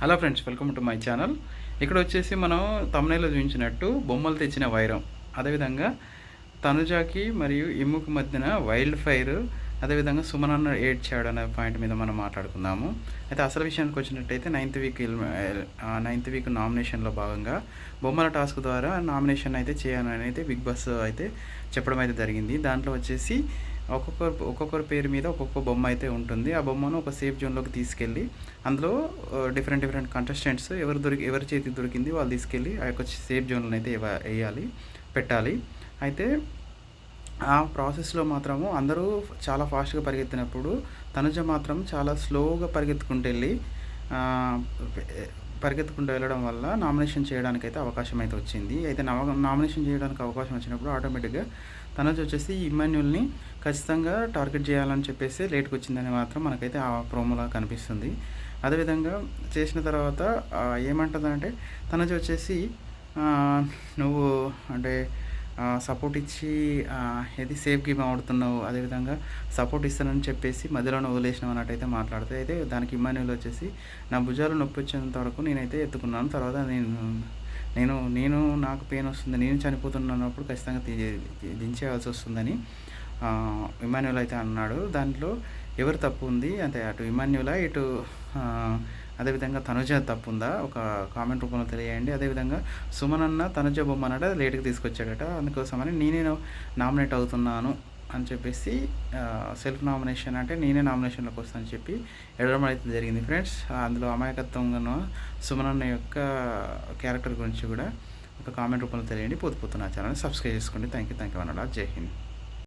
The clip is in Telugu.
Hello friends welcome to my channel ఇక్కడ వచ్చేసి మనం తమిళలో చూపించినట్టు బొమ్మలు తెచ్చిన వైరం. అదేవిధంగా తనుజాకి మరియు ఇమ్ముకి మధ్యన వైల్డ్ ఫైర్ అదేవిధంగా సుమనన్న ఏడ్చాడు అనే పాయింట్ మీద మనం మాట్లాడుకుందాము. అయితే అసలు విషయానికి వచ్చినట్టయితే నైన్త్ వీక్ నైన్త్ వీక్ నామినేషన్లో భాగంగా బొమ్మల టాస్క్ ద్వారా నామినేషన్ అయితే చేయాలని అయితే బిగ్ బాస్ అయితే చెప్పడం అయితే జరిగింది. దాంట్లో వచ్చేసి ఒక్కొక్కరు ఒక్కొక్కరి పేరు మీద ఒక్కొక్క బొమ్మ అయితే ఉంటుంది. ఆ బొమ్మను ఒక సేఫ్ జోన్లోకి తీసుకెళ్ళి అందులో డిఫరెంట్ డిఫరెంట్ కంటెస్టెంట్స్ ఎవరు దొరికి ఎవరి చేతికి దొరికింది వాళ్ళు తీసుకెళ్ళి ఆ యొక్క సేఫ్ జోన్లను అయితే వేయాలి పెట్టాలి. అయితే ఆ ప్రాసెస్లో మాత్రము అందరూ చాలా ఫాస్ట్గా పరిగెత్తినప్పుడు తనుజ మాత్రం చాలా స్లోగా పరిగెత్తుకుంటూ వెళ్ళి పరిగెత్తుకుంటూ వెళ్ళడం వల్ల నామినేషన్ చేయడానికి అయితే అవకాశం అయితే వచ్చింది. అయితే నవ నామినేషన్ చేయడానికి అవకాశం వచ్చినప్పుడు ఆటోమేటిక్గా తనుజ వచ్చేసి ఇమాన్యుల్ని ఖచ్చితంగా టార్గెట్ చేయాలని చెప్పేసి లేట్కి వచ్చిందని మాత్రం మనకైతే ఆ ప్రోమోలా కనిపిస్తుంది. అదేవిధంగా చేసిన తర్వాత ఆ, ఏమంటుందంటే తనుజ వచ్చేసి నువ్వు అంటే సపోర్ట్ ఇచ్చి ఏది సేఫ్ గేమ్ ఆడుతున్నావు అదేవిధంగా సపోర్ట్ ఇస్తానని చెప్పేసి మధ్యలోనే వదిలేసినావు అన్నట్టయితే మాట్లాడితే అయితే దానికి ఇమాన్యుల్ వచ్చేసి నా భుజాలు నొప్పి వచ్చేంత వరకు నేనైతే ఎత్తుకున్నాను. తర్వాత నేను నేను నేను నాకు పెయిన్ వస్తుంది నేను చనిపోతున్నప్పుడు ఖచ్చితంగా దించేయాల్సి వస్తుందని. ఇమాన్యుల్ అయితే అన్నాడు. దాంట్లో ఎవరు తప్పు ఉంది? అంటే అటు ఇమాన్యులా ఇటు అదేవిధంగా తనుజ తప్పు ఉందా? ఒక కామెంట్ రూపంలో తెలియజేయండి. అదేవిధంగా సుమన్ అన్న తనుజ బొమ్మ అన్నట లేట్కి తీసుకొచ్చాడట. అందుకోసమని నేనే నామినేట్ అవుతున్నాను అని చెప్పేసి సెల్ఫ్ నామినేషన్ అంటే నేనే నామినేషన్లోకి వస్తానని చెప్పి ఎడడం అయితే జరిగింది ఫ్రెండ్స్. అందులో అమాయకత్వంగాను సుమన్ అన్న యొక్క క్యారెక్టర్ గురించి కూడా ఒక కామెంట్ రూపంలో తెలియండి పోతు పోతున్న ఛానల్ సబ్స్క్రైబ్ చేసుకోండి. థ్యాంక్ యూ థ్యాంక్ యూ అన్నాడు. జై హింద్.